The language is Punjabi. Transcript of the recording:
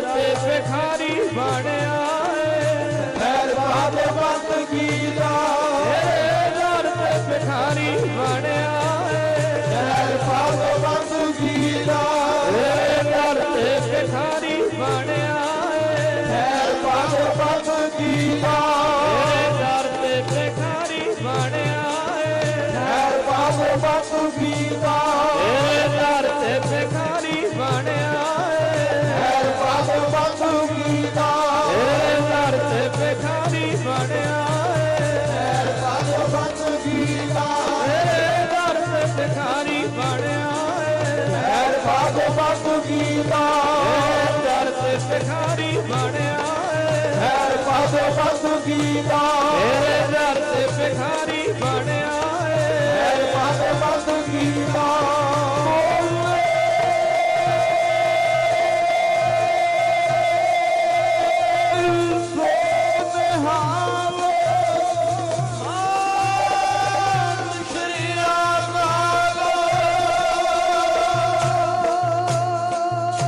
ਤੇ ਬਣਿਆ ਏ। ਖੈਰ ਬਾਦ ਦਰ ਤੇ ਭਿਖਾਰੀ ਬਣਿਆ ਏ। ਖੈਰ ਬਾਦ ਦਰ ਤੇ ਭਿਖਾਰੀ ਬਣਿਆ ਏ। ਖੈਰ ਬਾਦ ਦਰ ਤੇ ਭਿਖਾਰੀ ਬਣਿਆ ਏ। ਖੈਰ ਬਾਦ ਬੰਦ ਕੀਤਾ ਭਿਖਾਰੀ ਬਣਿਆ ਏ ਖੈਰ ਬਾਦ ਬੰਦ ਕੀਤਾ ਤੇਰੇ ਦਰ ਤੇ ਭਿਖਾਰੀ ਬਣਿਆ।